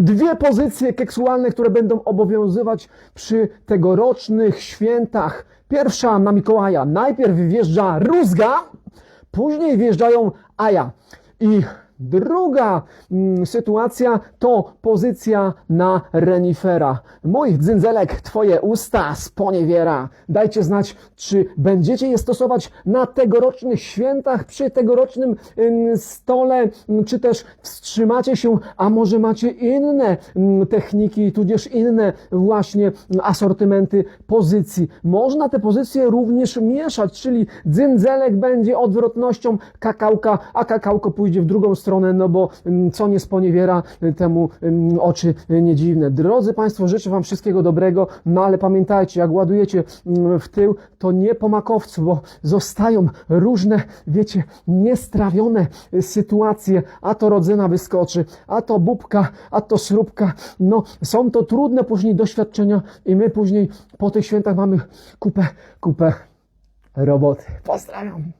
Dwie pozycje seksualne, które będą obowiązywać przy tegorocznych świętach. Pierwsza na Mikołaja. Najpierw wjeżdża rózga, później wjeżdżają aja. I druga mm, sytuacja to pozycja na renifera. Mój dzynzelek, twoje usta sponiewiera. Dajcie znać, czy będziecie je stosować na tegorocznych świętach, przy tegorocznym ym, stole, czy też wstrzymacie się, a może macie inne ym, techniki, tudzież inne właśnie ym, asortymenty pozycji. Można te pozycje również mieszać, czyli dzynzelek będzie odwrotnością kakałka, a kakałko pójdzie w drugą stronę, no bo ym, co nie sponiewiera, y, temu oczy y, nie dziwne. Drodzy Państwo, życzę Wam wszystkiego dobrego, no ale pamiętajcie, jak ładujecie ym, w tył, to nie po makowcu, bo zostają różne, wiecie, niestrawione y, sytuacje, a to rodzyna wyskoczy, a to bubka, a to śrubka. No, są to trudne później doświadczenia i my później po tych świętach mamy kupę, kupę roboty. Pozdrawiam.